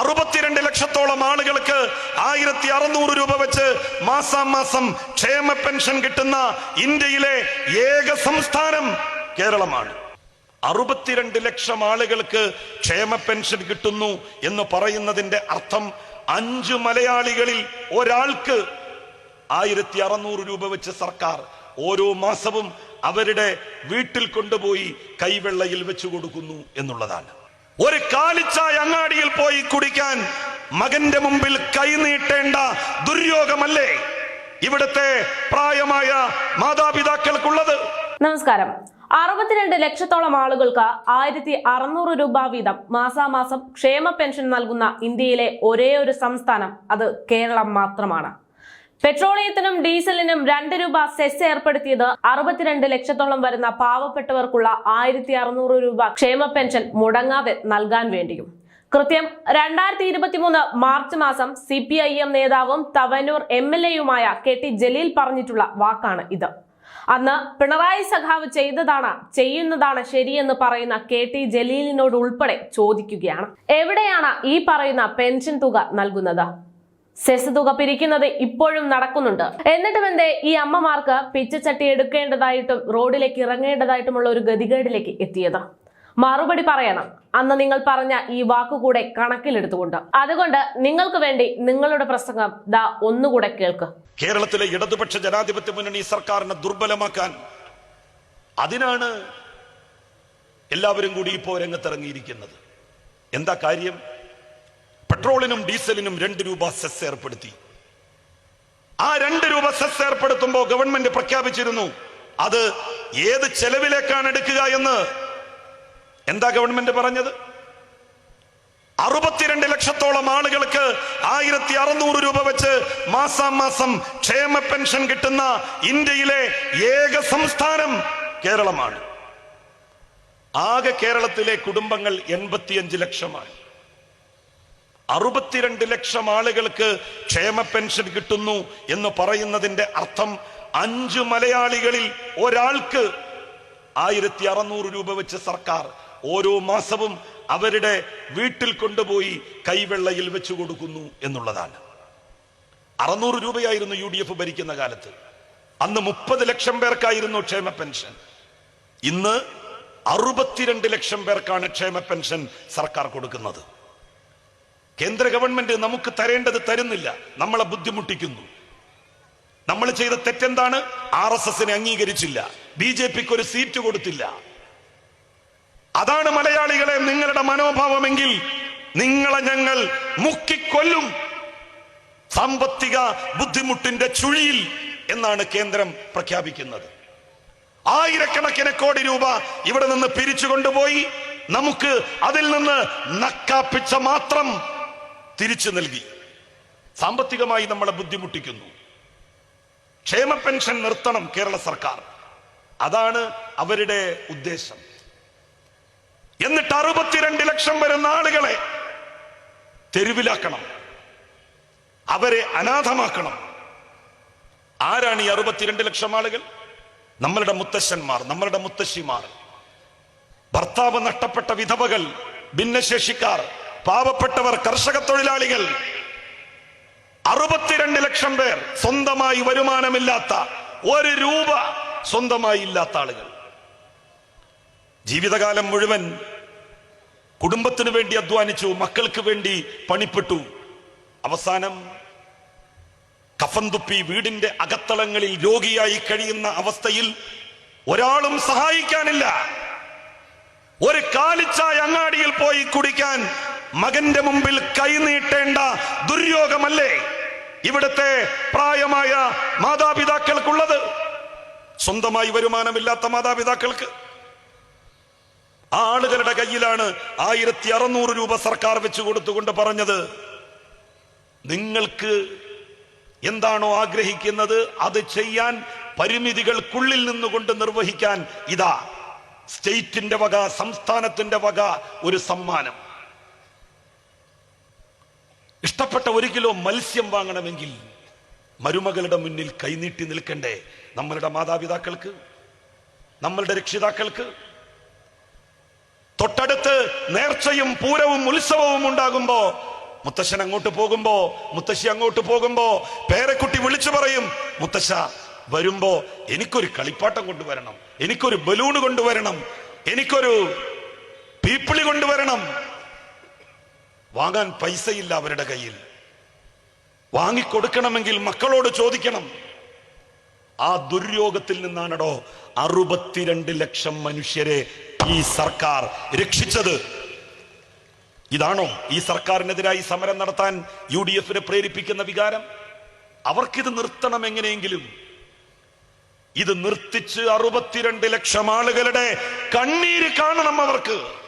അറുപത്തിരണ്ട് ലക്ഷത്തോളം ആളുകൾക്ക് ആയിരത്തി അറുന്നൂറ് രൂപ വെച്ച് മാസാം മാസം ക്ഷേമ പെൻഷൻ കിട്ടുന്ന ഇന്ത്യയിലെ ഏക സംസ്ഥാനം കേരളമാണ്. അറുപത്തിരണ്ട് ലക്ഷം ആളുകൾക്ക് ക്ഷേമ പെൻഷൻ കിട്ടുന്നു എന്ന് പറയുന്നതിന്റെ അർത്ഥം അഞ്ചു മലയാളികളിൽ ഒരാൾക്ക് ആയിരത്തി അറുന്നൂറ് രൂപ വെച്ച് സർക്കാർ ഓരോ മാസവും അവരുടെ വീട്ടിൽ കൊണ്ടുപോയി കൈവെള്ളയിൽ വെച്ചു കൊടുക്കുന്നു എന്നുള്ളതാണ്. ഒരു കാലിച്ചായ അങ്ങാടിയിൽ പോയി കുടിക്കാൻ മകന്റെ മുമ്പിൽ കൈനീട്ടേണ്ട ദുര്യോഗമല്ലേ? ഇവിടുത്തെ പ്രായമായ മാതാപിതാക്കൾക്കുള്ളത്. നമസ്കാരം. അറുപത്തിരണ്ട് ലക്ഷത്തോളം ആളുകൾക്ക് ആയിരത്തി അറുന്നൂറ് രൂപ വീതം മാസാമാസം ക്ഷേമ പെൻഷൻ നൽകുന്ന ഇന്ത്യയിലെ ഒരേ ഒരു സംസ്ഥാനം അത് കേരളം മാത്രമാണ്. പെട്രോളിയത്തിനും ഡീസലിനും രണ്ട് രൂപ സെസ് ഏർപ്പെടുത്തിയത് അറുപത്തിരണ്ട് ലക്ഷത്തോളം വരുന്ന പാവപ്പെട്ടവർക്കുള്ള ആയിരത്തി അറുന്നൂറ് രൂപ ക്ഷേമ പെൻഷൻ മുടങ്ങാതെ നൽകാൻ വേണ്ടിയും. കൃത്യം രണ്ടായിരത്തി ഇരുപത്തിമൂന്ന് മാർച്ച് മാസം സി പി ഐ എം നേതാവും തവനൂർ എം എൽ എയുമായ കെ ടി ജലീൽ പറഞ്ഞിട്ടുള്ള വാക്കാണ് ഇത്. അന്ന് പിണറായി സഖാവ് ചെയ്തതാണ് ചെയ്യുന്നതാണ് ശരിയെന്ന് പറയുന്ന കെ ടി ജലീലിനോട് ഉൾപ്പെടെ ചോദിക്കുകയാണ്. എവിടെയാണ് ഈ പറയുന്ന പെൻഷൻ തുക നൽകുന്നത്? സെസ് തുക പിരിക്കുന്നത് ഇപ്പോഴും നടക്കുന്നുണ്ട്. എന്നിട്ടും എന്തേ ഈ അമ്മമാർക്ക് പിച്ചച്ചട്ടി എടുക്കേണ്ടതായിട്ടും റോഡിലേക്ക് ഇറങ്ങേണ്ടതായിട്ടുമുള്ള ഒരു ഗതികേടിലേക്ക് എത്തിയത്. മറുപടി പറയണം. അന്ന് നിങ്ങൾ പറഞ്ഞ ഈ വാക്കുകൂടെ കണക്കിലെടുത്തുകൊണ്ട്. അതുകൊണ്ട് നിങ്ങൾക്ക് വേണ്ടി നിങ്ങളുടെ പ്രസംഗം ദാ ഒന്നുകൂടെ കേൾക്ക്. കേരളത്തിലെ ഇടതുപക്ഷ ജനാധിപത്യ മുന്നണി സർക്കാരിനെ ദുർബലമാക്കാൻ അതിനാണ് എല്ലാവരും കൂടി ഇപ്പോൾ രംഗത്തിറങ്ങിയിരിക്കുന്നത്. എന്താ കാര്യം? പെട്രോളിനും ഡീസലിനും രണ്ട് രൂപ സെസ് ഏർപ്പെടുത്തി. ആ രണ്ട് രൂപ സെസ് ഏർപ്പെടുത്തുമ്പോൾ ഗവൺമെന്റ് പ്രഖ്യാപിച്ചിരുന്നു അത് ഏത് ചെലവിലേക്കാണ് എടുക്കുക എന്ന്. എന്താ ഗവൺമെന്റ് പറഞ്ഞത്? അറുപത്തിരണ്ട് ലക്ഷത്തോളം ആളുകൾക്ക് ആയിരത്തി അറുന്നൂറ് രൂപ വെച്ച് മാസാം മാസം ക്ഷേമ പെൻഷൻ കിട്ടുന്ന ഇന്ത്യയിലെ ഏക സംസ്ഥാനം കേരളമാണ്. ആകെ കേരളത്തിലെ കുടുംബങ്ങൾ എൺപത്തിയഞ്ച് ലക്ഷമാണ്. അറുപത്തിരണ്ട് ലക്ഷം ആളുകൾക്ക് ക്ഷേമ പെൻഷൻ കിട്ടുന്നു എന്ന് പറയുന്നതിന്റെ അർത്ഥം അഞ്ചു മലയാളികളിൽ ഒരാൾക്ക് ആയിരത്തി അറുന്നൂറ് രൂപ വെച്ച് സർക്കാർ ഓരോ മാസവും അവരുടെ വീട്ടിൽ കൊണ്ടുപോയി കൈവെള്ളയിൽ വെച്ചു കൊടുക്കുന്നു എന്നുള്ളതാണ്. അറുന്നൂറ് രൂപയായിരുന്നു യു ഡി എഫ് ഭരിക്കുന്ന കാലത്ത്. അന്ന് മുപ്പത് ലക്ഷം പേർക്കായിരുന്നു ക്ഷേമ പെൻഷൻ. ഇന്ന് അറുപത്തിരണ്ട് ലക്ഷം പേർക്കാണ് ക്ഷേമ പെൻഷൻ സർക്കാർ കൊടുക്കുന്നത്. കേന്ദ്ര ഗവൺമെന്റ് നമുക്ക് തരേണ്ടത് തരുന്നില്ല. നമ്മളെ ബുദ്ധിമുട്ടിക്കുന്നു. നമ്മൾ ചെയ്ത തെറ്റെന്താണ്? ആർ എസ് എസിനെ അംഗീകരിച്ചില്ല. ബി ജെ പിക്ക് ഒരു സീറ്റ് കൊടുത്തില്ല. അതാണ് മലയാളികളെ നിങ്ങളുടെ മനോഭാവമെങ്കിൽ നിങ്ങളെ ഞങ്ങൾ മുക്കിക്കൊല്ലും. സാമ്പത്തിക ബുദ്ധിമുട്ടിന്റെ ചുഴിയിൽ എന്നാണ് കേന്ദ്രം പ്രഖ്യാപിക്കുന്നത്. ആയിരക്കണക്കിന് കോടി രൂപ ഇവിടെ നിന്ന് പിരിച്ചു കൊണ്ടുപോയി നമുക്ക് അതിൽ നിന്ന് നക്കാപ്പിച്ച മാത്രം തിരിച്ചു നൽകി. സാമ്പത്തികമായി നമ്മളെ ബുദ്ധിമുട്ടിക്കുന്നു. ക്ഷേമ പെൻഷൻ നിർത്തണം കേരള സർക്കാർ. അതാണ് അവരുടെ ഉദ്ദേശം. എന്നിട്ട് അറുപത്തിരണ്ട് ലക്ഷം വരുന്ന ആളുകളെ തെരുവിലാക്കണം. അവരെ അനാഥമാക്കണം. ആരാണ് ഈ അറുപത്തിരണ്ട് ലക്ഷം ആളുകൾ? നമ്മളുടെ മുത്തശ്ശന്മാർ നമ്മളുടെ മുത്തശ്ശിമാർ. ഭർത്താവ് നഷ്ടപ്പെട്ട വിധവകൾ ഭിന്നശേഷിക്കാർ. പാവപ്പെട്ടവർ കർഷക തൊഴിലാളികൾ. അറുപത്തിരണ്ട് ലക്ഷം പേർ സ്വന്തമായി വരുമാനമില്ലാത്ത ഒരു രൂപ സ്വന്തമായി ഇല്ലാത്ത ആളുകൾ. ജീവിതകാലം മുഴുവൻ കുടുംബത്തിനു വേണ്ടി അധ്വാനിച്ചു മക്കൾക്ക് വേണ്ടി പണിപ്പെട്ടു. അവസാനം കഫൻ തുപ്പി വീടിന്റെ അകത്തളങ്ങളിൽ രോഗിയായി കഴിയുന്ന അവസ്ഥയിൽ ഒരാളും സഹായിക്കാനില്ല. ഒരു കാലിച്ചായ അങ്ങാടിയിൽ പോയി കുടിക്കാൻ മകന്റെ മുമ്പിൽ കൈനീട്ടേണ്ട ദുര്യോഗമല്ലേ? ഇവിടുത്തെ പ്രായമായ മാതാപിതാക്കൾക്കുള്ളത്. സ്വന്തമായി വരുമാനമില്ലാത്ത മാതാപിതാക്കൾക്ക്. ആളുകളുടെ കയ്യിലാണ് ആയിരത്തി അറുന്നൂറ് രൂപ സർക്കാർ വെച്ച് കൊടുത്തുകൊണ്ട് പറഞ്ഞത്. നിങ്ങൾക്ക് എന്താണോ ആഗ്രഹിക്കുന്നത് അത് ചെയ്യാൻ പരിമിതികൾക്കുള്ളിൽ നിന്നുകൊണ്ട് നിർവഹിക്കാൻ ഇതാ സ്റ്റേറ്റിന്റെ വക സംസ്ഥാനത്തിന്റെ വക ഒരു സമ്മാനം. ഇഷ്ടപ്പെട്ട ഒരു കിലോ മത്സ്യം വാങ്ങണമെങ്കിൽ മരുമകളുടെ മുന്നിൽ കൈനീട്ടി നിൽക്കണ്ടേ? നമ്മളുടെ മാതാപിതാക്കൾക്ക് നമ്മളുടെ രക്ഷിതാക്കൾക്ക്. തൊട്ടടുത്ത് നേർച്ചയും പൂരവും ഉത്സവവും ഉണ്ടാകുമ്പോ മുത്തശ്ശൻ അങ്ങോട്ട് പോകുമ്പോ മുത്തശ്ശി അങ്ങോട്ട് പോകുമ്പോ പേരക്കുട്ടി വിളിച്ചു പറയും മുത്തശ്ശ വരുമ്പോ എനിക്കൊരു കളിപ്പാട്ടം കൊണ്ടുവരണം എനിക്കൊരു ബലൂണ് കൊണ്ടുവരണം എനിക്കൊരു പീപ്പിളി കൊണ്ടുവരണം വാങ്ങാൻ പൈസയില്ല അവരുടെ കയ്യിൽ. വാങ്ങിക്കൊടുക്കണമെങ്കിൽ മക്കളോട് ചോദിക്കണം. ആ ദുര്യോഗത്തിൽ നിന്നാണടോ അറുപത്തിരണ്ട് ലക്ഷം മനുഷ്യരെ ഈ സർക്കാർ രക്ഷിച്ചത്. ഇതാണോ ഈ സർക്കാരിനെതിരായി സമരം നടത്താൻ യു ഡി എഫിനെ പ്രേരിപ്പിക്കുന്ന വികാരം? അവർക്കിത് നിർത്തണം എങ്ങനെയെങ്കിലും? ഇത് നിർത്തിച്ച് അറുപത്തിരണ്ട് ലക്ഷം ആളുകളുടെ കണ്ണീര് കാണണം അവർക്ക്.